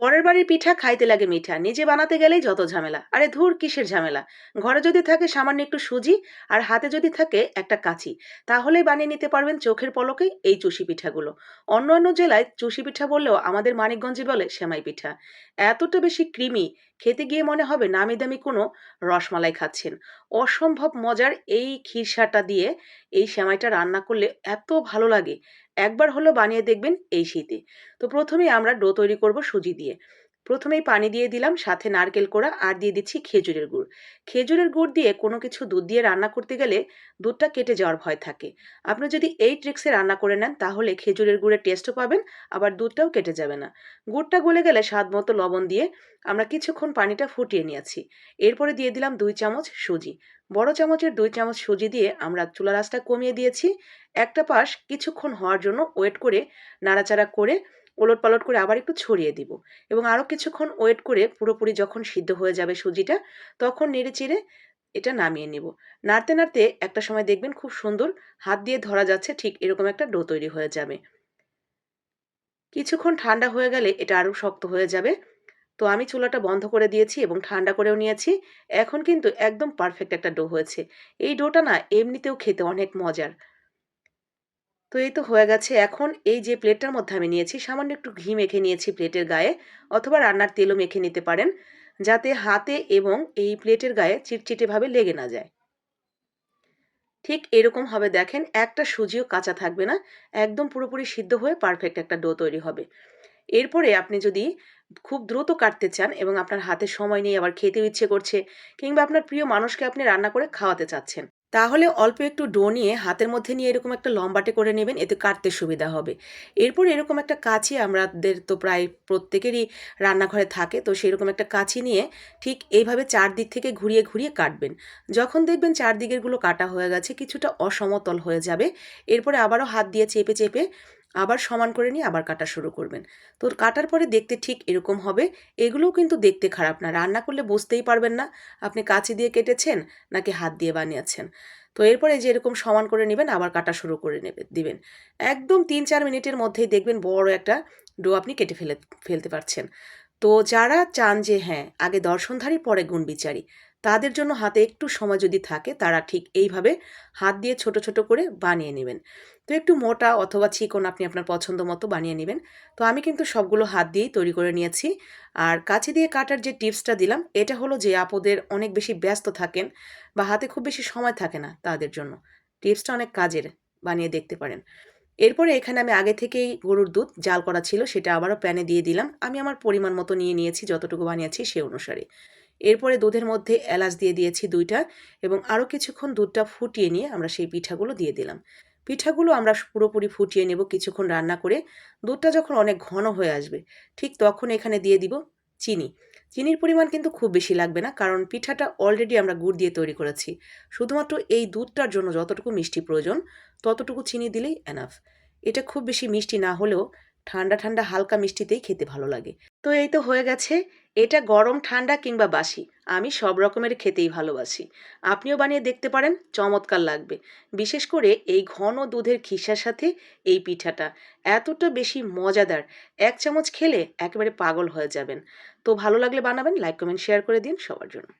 পরের বাড়ির পিঠা খাইতে লাগে মিঠা, নিজে বানাতে গেলেই যত ঝামেলা। আরে ধুর, কিসের ঝামেলা? ঘরে যদি থাকে সামান্য একটু সুজি আর হাতে যদি থাকে একটা কাঁচি, তাহলেই বানিয়ে নিতে পারবেন চোখের পলকে এই চুষি পিঠাগুলো। অন্য অন্য জেলায় চুষি পিঠা বললেও আমাদের মানিকগঞ্জে বলে সেমাই পিঠা। এতটা বেশি ক্রিমি, খেতে গিয়ে মনে হবে নামি দামি কোনো রসমালাই খাচ্ছেন। অসম্ভব মজার এই ক্ষীরসাটা দিয়ে এই সেমাইটা রান্না করলে এত ভালো লাগে। একবার হলো বানিয়ে দেখবেন এই শীতে। তো প্রথমে আমরা ডো তৈরি করব সুজি দিয়ে। প্রথমেই পানি দিয়ে দিলাম, সাথে নারকেল কোড়া আর দিয়ে দিচ্ছি খেজুরের গুড়। খেজুরের গুড় দিয়ে কোনো কিছু দুধ দিয়ে রান্না করতে গেলে দুধটা কেটে যাওয়ার ভয় থাকে। আপনি যদি এই ট্রিক্সে রান্না করে নেন, তাহলে খেজুরের গুড়ের টেস্টও পাবেন, আবার দুধটাও কেটে যাবে না। গুড়টা গলে গেলে স্বাদ মতো লবণ দিয়ে আমরা কিছুক্ষণ পানিটা ফুটিয়ে নিয়েছি। এরপরে দিয়ে দিলাম দুই চামচ সুজি। বড় চামচের দুই চামচ সুজি দিয়ে আমরা চুলা রাসটা কমিয়ে দিয়েছি। একটা পাশ কিছুক্ষণ হওয়ার জন্য ওয়েট করে, নাড়াচাড়া করে ওলট পালট করে আবার একটু ছড়িয়ে দিব এবং আরও কিছুক্ষণ ওয়েট করে পুরোপুরি যখন সিদ্ধ হয়ে যাবে সুজিটা, তখন নেড়ে চিড়ে এটা নামিয়ে নেব। নাড়তে নাড়তে একটা সময় দেখবেন খুব সুন্দর হাত দিয়ে ধরা যাচ্ছে, ঠিক এরকম একটা ডো তৈরি হয়ে যাবে। কিছুক্ষণ ঠান্ডা হয়ে গেলে এটা আরও শক্ত হয়ে যাবে। তো আমি চুলাটা বন্ধ করে দিয়েছি এবং ঠান্ডা করেও নিয়েছি। এখন কিন্তু একদম পারফেক্ট একটা ডো হয়েছে। এই ডোটা না এমনিতেও খেতে অনেক মজার। তো এই তো হয়ে গেছে। এখন এই যে প্লেটটার মধ্যে আমি নিয়েছি, সামান্য একটু ঘি মেখে নিয়েছি প্লেটের গায়ে অথবা রান্নার তেলও মেখে নিতে পারেন, যাতে হাতে এবং এই প্লেটের গায়ে চিটচিটেভাবে লেগে না যায়। ঠিক এরকম হবে দেখেন, একটা সুজিও কাঁচা থাকবে না, একদম পুরোপুরি সিদ্ধ হয়ে পারফেক্ট একটা ডো তৈরি হবে। এরপরে আপনি যদি খুব দ্রুত কাটতে চান এবং আপনার হাতে সময় নেই, আবার খেতেও ইচ্ছে করছে, কিংবা আপনার প্রিয় মানুষকে আপনি রান্না করে খাওয়াতে চাচ্ছেন তাহলে অল্প একটু ডো নিয়ে হাতের মধ্যে নিয়ে এরকম একটা লম্বাটে করে নেবেন, এতে কাটতে সুবিধা হবে। এরপর এরকম একটা কাছি আমাদের তো প্রায় প্রত্যেকেরই রান্নাঘরে থাকে, তো সেরকম একটা কাছি নিয়ে ঠিক এইভাবে চারদিক থেকে ঘুরিয়ে ঘুরিয়ে কাটবেন। যখন দেখবেন চারদিকেরগুলো কাটা হয়ে গেছে, কিছুটা অসমতল হয়ে যাবে, এরপরে আবারও হাত দিয়ে চেপে চেপে আবার সমান করে নিয়ে আবার কাটা শুরু করবেন। তো কাটার পরে দেখতে ঠিক এরকম হবে, এগুলোও কিন্তু দেখতে খারাপ না। রান্না করলে বুঝতেই পারবেন না আপনি কাঁচি দিয়ে কেটেছেন নাকি হাত দিয়ে বানিয়েছেন। তো এরপরে যে এরকম সমান করে নেবেন, আবার কাটা শুরু করে নেবে, দিবেন। একদম তিন চার মিনিটের মধ্যেই দেখবেন বড় একটা ডো আপনি কেটে ফেলে, ফেলতে পারছেন। তো যারা চান যে হ্যাঁ আগে দর্শনধারী, পরে গুণ বিচারি তাদের জন্য হাতে একটু সময় যদি থাকে, তারা ঠিক এইভাবে হাত দিয়ে ছোট ছোট করে বানিয়ে নেবেন। তো একটু মোটা অথবা চিকন আপনি আপনার পছন্দ মতো বানিয়ে নেবেন। তো আমি কিন্তু সবগুলো হাত দিয়েই তৈরি করে নিয়েছি। আর কাছে দিয়ে কাটার যে টিপসটা দিলাম, এটা হলো যে আপদের অনেক বেশি ব্যস্ত থাকেন বা হাতে খুব বেশি সময় থাকে না তাদের জন্য। টিপসটা অনেক কাজের বানিয়ে দেখতে পারেন। এরপরে এখানে আমি আগে থেকেই গরুর দুধ, জাল করা ছিল, সেটা আবারও প্যানে দিয়ে দিলাম। আমি আমার পরিমাণ মতো নিয়ে নিয়েছি, যতটুকু বানিয়েছি সে অনুসারে। এরপরে দুধের মধ্যে এলাচ দিয়ে দিয়েছি দুইটা এবং আরও কিছুক্ষণ দুধটা ফুটিয়ে নিয়ে আমরা সেই পিঠাগুলো দিয়ে দিলাম। পিঠাগুলো আমরা পুরোপুরি ফুটিয়ে নেব কিছুক্ষণ রান্না করে। দুধটা যখন অনেক ঘন হয়ে আসবে, ঠিক তখন এখানে দিয়ে দিব চিনি। চিনির পরিমাণ কিন্তু খুব বেশি লাগবে না কারণ পিঠাটা অলরেডি আমরা গুড় দিয়ে তৈরি করেছি। শুধুমাত্র এই দুধটার জন্য যতটুকু মিষ্টি প্রয়োজন, ততটুকু চিনি দিলেই এনাফ এটা খুব বেশি মিষ্টি না হলেও ঠান্ডা ঠান্ডা হালকা মিষ্টিতেই খেতে ভালো লাগে। তো এই তো হয়ে গেছে। এটা গরম, ঠান্ডা কিংবা বাসি। আমি সব রকমের খেতেই ভালোবাসি। আপনিও বানিয়ে দেখতে পারেন, চমৎকার লাগবে। বিশেষ করে এই ঘন দুধের খিসার সাথে এই পিঠাটা। এতটা বেশি মজাদার। এক চামচ খেলে একেবারে পাগল হয়ে যাবেন। তো ভালো লাগলে বানাবেন, লাইক, কমেন্ট, শেয়ার করে দিন সবার জন্য।